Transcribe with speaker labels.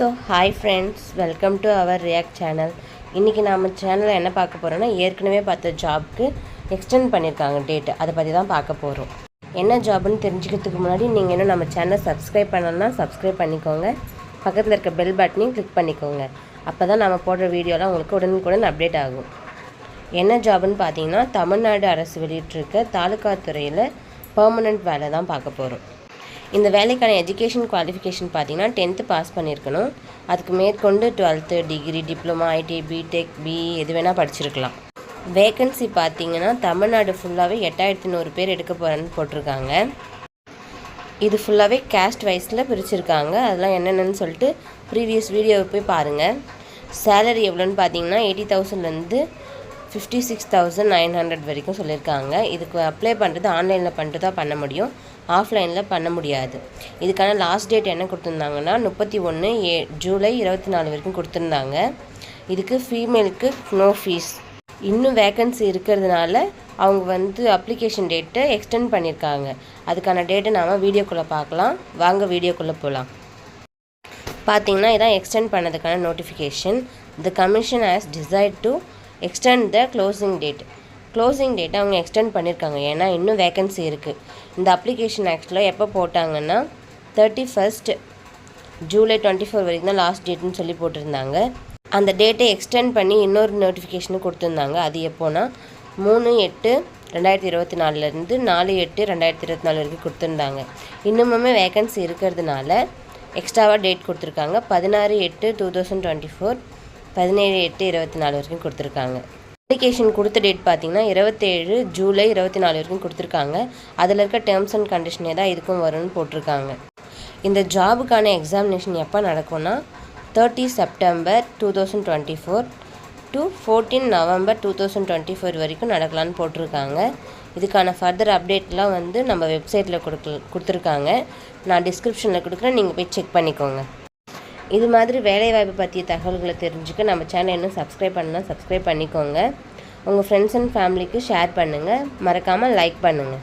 Speaker 1: So hi friends welcome to our react channel இன்றைக்கி நம்ம சேனலில் என்ன பார்க்க போகிறோன்னா ஏற்கனவே பார்த்த ஜாப்க்கு எக்ஸ்டெண்ட் பண்ணியிருக்காங்க டேட்டு அதை பற்றி தான் பார்க்க போகிறோம் என்ன ஜாப்னு தெரிஞ்சுக்கிறதுக்கு முன்னாடி நீங்கள் இன்னும் நம்ம சேனலை சப்ஸ்கிரைப் பண்ணலன்னா சப்ஸ்கிரைப் பண்ணிக்கோங்க. பக்கத்தில் இருக்க பெல் பட்டனையும் கிளிக் பண்ணிக்கோங்க. அப்போ தான் நம்ம போடுற வீடியோலாம் உங்களுக்கு உடனுக்குடன் அப்டேட் ஆகும். என்ன ஜாப்னு பார்த்தீங்கன்னா தமிழ்நாடு அரசு வெளியிட்டிருக்க தாலுகா துறையில் பர்மனண்ட் வேலை தான் பார்க்க போகிறோம் இந்த வேலைக்கான எஜுகேஷன் குவாலிஃபிகேஷன் பார்த்தீங்கன்னா டென்த்து பாஸ் பண்ணியிருக்கணும். அதுக்கு மேற்கொண்டு twelfth degree diploma IT BTech B எது வேணால் படிச்சிருக்கலாம். வேக்கன்சி பார்த்தீங்கன்னா தமிழ்நாடு ஃபுல்லாகவே எட்டாயிரத்தி நூறு பேர் எடுக்க போகிறேன்னு போட்டிருக்காங்க. இது ஃபுல்லாகவே கேஸ்ட் வைஸில் பிரிச்சிருக்காங்க. அதெல்லாம் என்னென்னு சொல்லிட்டு ப்ரீவியஸ் வீடியோவை போய் பாருங்கள் சேலரி எவ்வளோன்னு பார்த்தீங்கன்னா எயிட்டி தௌசண்ட்லேருந்து fifty six thousand nine hundred வரைக்கும் சொல்லியிருக்காங்க. இதுக்கு அப்ளை பண்ணுறது ஆன்லைனில் பண்ணிட்டு தான் பண்ண முடியும். ஆஃப்லைனில் பண்ண முடியாது. இதுக்கான லாஸ்ட் டேட் என்ன கொடுத்துருந்தாங்கன்னா முப்பத்தி ஒன்று ஏ ஜூலை இருபத்தி நாலு வரைக்கும் கொடுத்துருந்தாங்க. இதுக்கு ஃபீமேலுக்கு நோ ஃபீஸ் இன்னும் வேக்கன்சி இருக்கிறதுனால அவங்க வந்து அப்ளிகேஷன் டேட்டை எக்ஸ்டெண்ட் பண்ணியிருக்காங்க. அதுக்கான டேட்டை நாம் வீடியோக்குள்ளே பார்க்கலாம். வாங்க வீடியோக்குள்ளே போகலாம் பார்த்தீங்கன்னா இதான் extend பண்ணதுக்கான notification the commission has decided to extend the closing date closing டேட்டை அவங்க எக்ஸ்டெண்ட் பண்ணியிருக்காங்க ஏன்னா இன்னும் வேக்கன்சி இருக்குது இந்த அப்ளிகேஷன் ஆக்சுவலாக எப்போ போட்டாங்கன்னா thirty first July twenty four வரைக்கும் தான் லாஸ்ட் டேட்னு சொல்லி போட்டிருந்தாங்க. அந்த டேட்டை எக்ஸ்டெண்ட் பண்ணி இன்னொரு நோட்டிஃபிகேஷனும் கொடுத்துருந்தாங்க. அது எப்போனா மூணு எட்டு ரெண்டாயிரத்தி இருபத்தி நாலுலேருந்து நாலு எட்டு ரெண்டாயிரத்தி இருபத்தி நாலு வரைக்கும் கொடுத்துருந்தாங்க. இன்னுமுமே வேக்கன்சி இருக்கிறதுனால எக்ஸ்ட்ராவாக டேட் கொடுத்துருக்காங்க. பதினாறு எட்டு டூ தௌசண்ட் டுவெண்ட்டி ஃபோர் பதினேழு எட்டு இருபத்தி நாலு வரைக்கும் கொடுத்துருக்காங்க. அப்ளிகேஷன் கொடுத்த டேட் பார்த்தீங்கன்னா இருபத்தேழு ஜூலை இருபத்தி நாலு வரைக்கும் கொடுத்துருக்காங்க. அதில் இருக்க டேர்ம்ஸ் அண்ட் கண்டிஷனே தான் இதுக்கும் வரும்னு போட்டிருக்காங்க. இந்த ஜாபுக்கான எக்ஸாமினேஷன் எப்போ நடக்கும்னா thirty September two thousand twenty four to fourteen November two thousand twenty four வரைக்கும் நடக்கலான்னு போட்டிருக்காங்க. இதுக்கான ஃபர்தர் அப்டேட்லாம் வந்து நம்ம வெப்சைட்டில் கொடுக்க கொடுத்துருக்காங்க. நான் டிஸ்கிரிப்ஷனில் கொடுக்குறேன். நீங்கள் போய் செக் பண்ணிக்கோங்க. இது மாதிரி வேலைவாய்ப்பு பற்றிய தகவல்களை தெரிஞ்சுக்க நம்ம சேனல் இன்னும் சப்ஸ்கிரைப் பண்ணால் சப்ஸ்கிரைப் பண்ணிக்கோங்க. உங்கள் ஃப்ரெண்ட்ஸ் அண்ட் ஃபேமிலிக்கு ஷேர் பண்ணுங்கள் மறக்காமல் லைக் பண்ணுங்கள்